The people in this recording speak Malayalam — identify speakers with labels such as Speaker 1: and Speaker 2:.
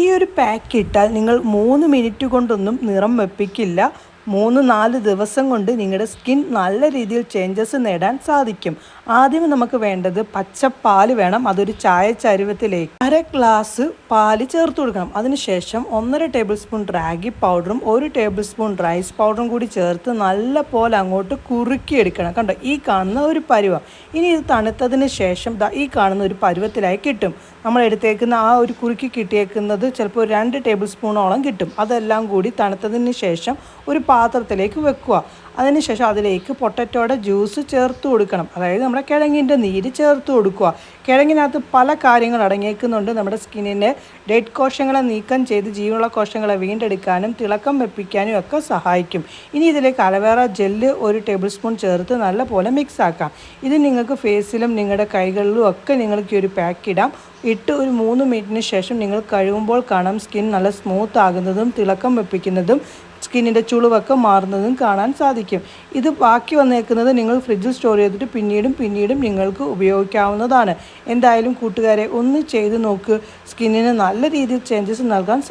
Speaker 1: ഈ ഒരു പാക്ക് ഇട്ടാൽ നിങ്ങൾ മൂന്ന് മിനിറ്റ് കൊണ്ടൊന്നും നിറം വെപ്പിക്കില്ല. മൂന്ന് നാല് ദിവസം കൊണ്ട് നിങ്ങളുടെ സ്കിൻ നല്ല രീതിയിൽ ചേഞ്ചസ് നേടാൻ സാധിക്കും. ആദ്യം നമുക്ക് വേണ്ടത് പച്ചപ്പാൽ വേണം. അതൊരു ചായ ചരുവത്തിലേക്ക് അര ഗ്ലാസ് പാൽ ചേർത്ത് കൊടുക്കണം. അതിനുശേഷം ഒന്നര ടേബിൾ സ്പൂൺ റാഗി പൗഡറും ഒരു ടേബിൾ സ്പൂൺ റൈസ് പൗഡറും കൂടി ചേർത്ത് നല്ല പോലെ അങ്ങോട്ട് കുറുക്കിയെടുക്കണം. കണ്ടോ? ഈ കാണുന്ന ഒരു പരുവം. ഇനി ഇത് തണുത്തതിന് ശേഷം ഈ കാണുന്ന ഒരു പരുവത്തിലായി കിട്ടും. നമ്മൾ എടുത്തേക്കുന്ന ആ ഒരു കുറുക്കി കിട്ടിയേക്കുന്നത് ചിലപ്പോൾ രണ്ട് ടേബിൾ സ്പൂണോളം കിട്ടും. അതെല്ലാം കൂടി തണുത്തതിന് ശേഷം ഒരു പാത്രത്തിലേക്ക് വെക്കുക. അതിനുശേഷം അതിലേക്ക് പൊട്ടറ്റോയുടെ ജ്യൂസ് ചേർത്ത് കൊടുക്കണം. അതായത് നമ്മുടെ കിഴങ്ങിന്റെ നീര് ചേർത്ത് കൊടുക്കുക. കിഴങ്ങിനകത്ത് പല കാര്യങ്ങൾ അടങ്ങിയേക്കുന്നുണ്ട്. നമ്മുടെ സ്കിന്നിന്റെ ഡെഡ് കോശങ്ങളെ നീക്കം ചെയ്ത് ജീവനുള്ള കോശങ്ങളെ വീണ്ടെടുക്കാനും തിളക്കം വെപ്പിക്കാനും ഒക്കെ സഹായിക്കും. ഇനി ഇതിലേക്ക് അലവേറ ജെല്ല് ഒരു ടേബിൾ സ്പൂൺ ചേർത്ത് നല്ലപോലെ മിക്സ് ആക്കാം. ഇത് നിങ്ങൾക്ക് ഫേസിലും നിങ്ങളുടെ കൈകളിലും ഒക്കെ നിങ്ങൾക്ക് ഈ ഒരു പാക്ക് ഇടാം. ഇട്ട് ഒരു മൂന്ന് മിനിറ്റിന് ശേഷം നിങ്ങൾ കഴുകുമ്പോൾ കാണാം സ്കിൻ നല്ല സ്മൂത്ത് ആകുന്നതും തിളക്കം വെപ്പിക്കുന്നതും സ്കിന്നിന്റെ ചുളിവൊക്കെ മാറുന്നതും കാണാൻ സാധിക്കും. ഇത് ബാക്കി വന്നേക്കുന്നത് നിങ്ങൾ ഫ്രിഡ്ജിൽ സ്റ്റോർ ചെയ്തിട്ട് പിന്നീടും പിന്നീടും നിങ്ങൾക്ക് ഉപയോഗിക്കാവുന്നതാണ്. എന്തായാലും കൂട്ടുകാരെ ഒന്ന് ചെയ്ത് നോക്ക്. സ്കിന്നിന് നല്ല രീതിയിൽ ചേഞ്ചസ് നൽകാൻ